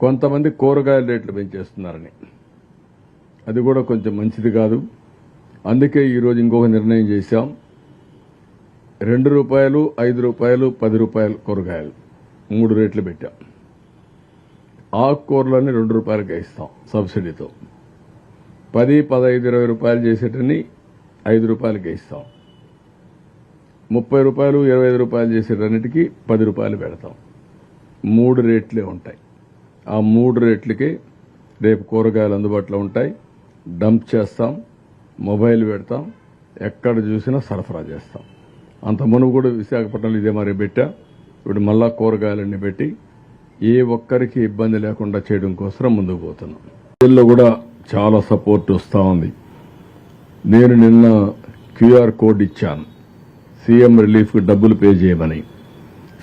కొంతమంది కూరగాయల రేట్లు పెంచేస్తున్నారని. అది కూడా కొంచెం మంచిది కాదు. అందుకే ఈరోజు ఇంకొక నిర్ణయం చేశాం. రెండు రూపాయలు ఐదు రూపాయలు పది రూపాయలు కూరగాయలు మూడు రేట్లు పెట్టాం. ఆకుకూరలని రెండు రూపాయలకి ఇస్తాం సబ్సిడీతో. పది పదహైదు ఇరవై రూపాయలు చేసేటని ఐదు రూపాయలకి ఇస్తాం. ముప్పై రూపాయలు ఇరవై ఐదు రూపాయలు చేసేటన్నిటికీ పది రూపాయలు పెడతాం. మూడు రేట్లే ఉంటాయి. ఆ మూడు రేట్లకి రేపు కూరగాయలు అందుబాటులో ఉంటాయి. డంప్ చేస్తాం మొబైల్ పెడతాం ఎక్కడ చూసినా సరఫరా చేస్తాం. అంత మునుగు కూడా విశాఖపట్నంలో ఇదే మరి పెట్టా. ఇప్పుడు మళ్ళా కూరగాయలన్నీ పెట్టి ఏ ఒక్కరికి ఇబ్బంది లేకుండా చేయడం కోసం ముందుకు పోతున్నాం. వీళ్ళు కూడా చాలా సపోర్ట్ వస్తూ ఉంది. నేను నిన్న క్యూఆర్ కోడ్ ఇచ్చాను. సీఎం రిలీఫ్కి డబ్బులు పే చేయమని.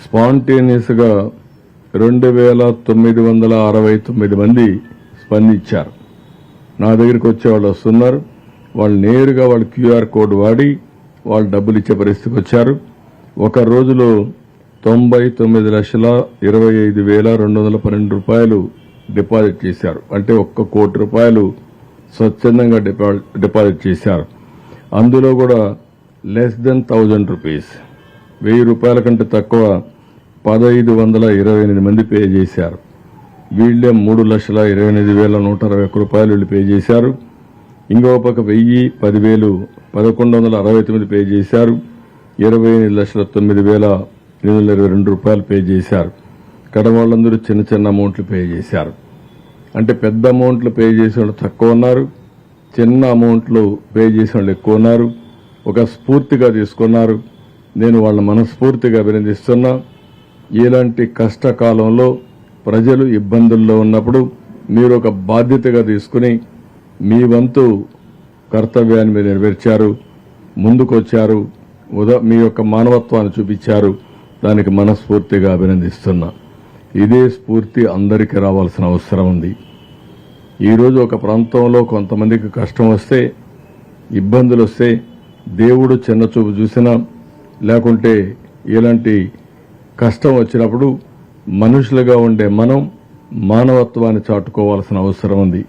స్పాంటేనియస్గా రెండు వేల తొమ్మిది వందల అరవై తొమ్మిది మంది స్పందించారు. నా దగ్గరికి వచ్చే వాళ్ళు వస్తున్నారు. వాళ్ళు నేరుగా వాళ్ళు క్యూఆర్ కోడ్ వాడి వాళ్ళు డబ్బులు ఇచ్చే పరిస్థితికి వచ్చారు. ఒక రోజులో తొంభై తొమ్మిది లక్షల ఇరవై ఐదు వేల రెండు వందల పన్నెండు రూపాయలు డిపాజిట్ చేశారు. అంటే ఒక్క కోటి రూపాయలు స్వచ్ఛందంగా డిపా- డిపాజిట్ చేశారు. అందులో కూడా లెస్ దెన్ థౌజండ్ రూపీస్. వెయ్యి రూపాయల కంటే తక్కువ పదహైదు వందల ఇరవై ఎనిమిది మంది పే చేశారు. వీళ్ళే మూడు లక్షల ఇరవై ఎనిమిది వేల నూట అరవై ఒక్క రూపాయలు వీళ్ళు పే చేశారు. ఇంకో పక్క వెయ్యి పదివేలు పదకొండు వందల అరవై తొమ్మిది పే చేశారు. ఇరవై ఎనిమిది లక్షల తొమ్మిది వేల ఎనిమిది వందల ఇరవై రెండు రూపాయలు పే చేశారు. కడ వాళ్ళందరూ చిన్న చిన్న అమౌంట్లు పే చేశారు. అంటే పెద్ద అమౌంట్లు పే చేసిన వాళ్ళు తక్కువ ఉన్నారు. చిన్న అమౌంట్లు పే చేసిన వాళ్ళు ఎక్కువ ఉన్నారు. ఒక స్ఫూర్తిగా తీసుకున్నారు. నేను వాళ్ళ మనస్ఫూర్తిగా అభినందిస్తున్నా. ఇలాంటి కష్టకాలంలో ప్రజలు ఇబ్బందుల్లో ఉన్నప్పుడు మీరు ఒక బాధ్యతగా తీసుకుని మీ వంతు కర్తవ్యాన్ని మీరు నెరవేర్చారు ముందుకొచ్చారు ఉదా మీ యొక్క మానవత్వాన్ని చూపించారు. దానికి మనస్ఫూర్తిగా అభినందిస్తున్నా. ఇదే స్ఫూర్తి అందరికీ రావాల్సిన అవసరం ఉంది. ఈరోజు ఒక ప్రాంతంలో కొంతమందికి కష్టం వస్తే ఇబ్బందులు వస్తే దేవుడు చిన్నచూపు చూసినా లేకుంటే ఇలాంటి కష్టం వచ్చినప్పుడు మనుషులుగా ఉండే మనం మానవత్వాన్ని చాటుకోవాల్సిన అవసరం ఉంది.